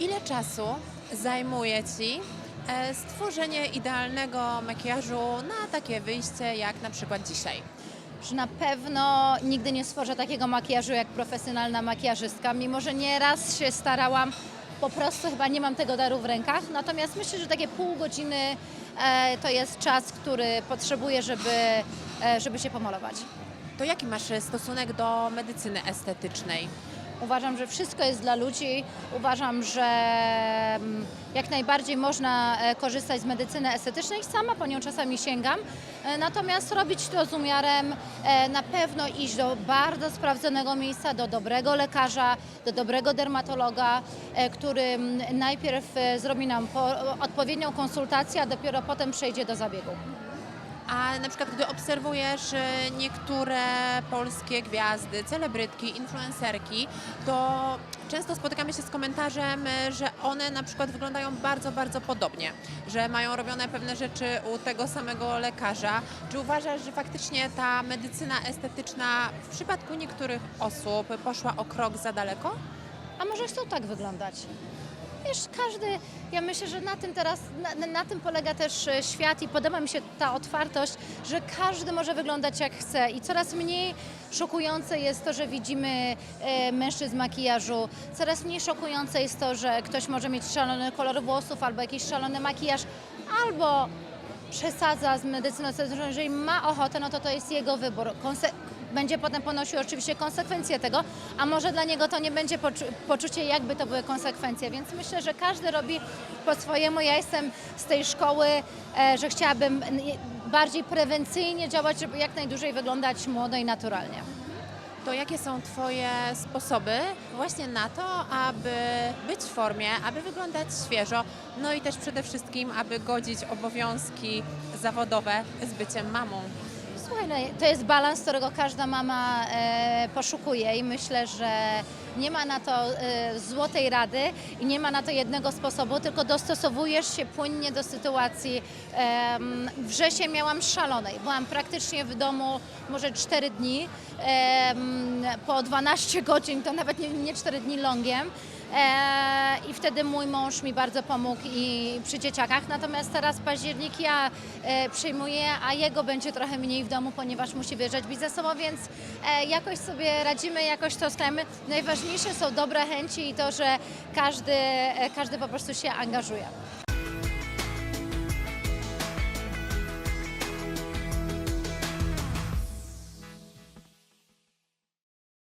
Ile czasu zajmuje Ci e, stworzenie idealnego makijażu na takie wyjście jak na przykład dzisiaj? że na pewno nigdy nie stworzę takiego makijażu jak profesjonalna makijażystka, mimo że nieraz się starałam, po prostu chyba nie mam tego daru w rękach. Natomiast myślę, że takie pół godziny e, to jest czas, który potrzebuję, żeby, e, żeby się pomalować. To jaki masz stosunek do medycyny estetycznej? Uważam, że wszystko jest dla ludzi. Uważam, że mm, jak najbardziej można e, korzystać z medycyny estetycznej. Sama po nią czasami sięgam. E, Natomiast robić to z umiarem, e, na pewno iść do bardzo sprawdzonego miejsca, do dobrego lekarza, do dobrego dermatologa, który mm, najpierw zrobi nam po, odpowiednią konsultację, a dopiero potem przejdzie do zabiegu. A na przykład, gdy obserwujesz e, niektóre polskie gwiazdy, celebrytki, influencerki, to często spotykamy się z komentarzem, e, że one na przykład wyglądają bardzo, bardzo podobnie, że mają robione pewne rzeczy u tego samego lekarza. Czy uważasz, że faktycznie ta medycyna estetyczna w przypadku niektórych osób poszła o krok za daleko? A może chcą tak wyglądać? Wiesz, każdy, ja myślę, że na tym teraz, na, na tym polega też e, świat i podoba mi się ta otwartość, że każdy może wyglądać jak chce. I coraz mniej szokujące jest to, że widzimy e, mężczyzn w makijażu, coraz mniej szokujące jest to, że ktoś może mieć szalony kolor włosów albo jakiś szalony makijaż, albo przesadza z medycyną estetyczną, jeżeli ma ochotę, no to to jest jego wybór. Konse- będzie potem ponosił oczywiście konsekwencje tego, a może dla niego to nie będzie poczu- poczucie, jakby to były konsekwencje. Więc myślę, że każdy robi po swojemu. Ja jestem z tej szkoły, e, że chciałabym bardziej prewencyjnie działać, żeby jak najdłużej wyglądać młodo i naturalnie. To jakie są Twoje sposoby właśnie na to, aby być w formie, aby wyglądać świeżo, no i też przede wszystkim, aby godzić obowiązki zawodowe z byciem mamą? Słuchaj, no, to jest balans, którego każda mama e, poszukuje i myślę, że nie ma na to e, złotej rady i nie ma na to jednego sposobu, tylko dostosowujesz się płynnie do sytuacji. Em, wrzesień miałam szalonej, byłam praktycznie w domu może 4 dni, em, po 12 godzin, to nawet nie, nie 4 dni longiem. E, I wtedy mój mąż mi bardzo pomógł i przy dzieciakach. Natomiast teraz październik ja e, przyjmuję, a jego będzie trochę mniej w domu, ponieważ musi wyjeżdżać biznesowo, więc e, jakoś sobie radzimy, jakoś to sklejemy. Najważniejsze są dobre chęci i to, że każdy, każdy po prostu się angażuje.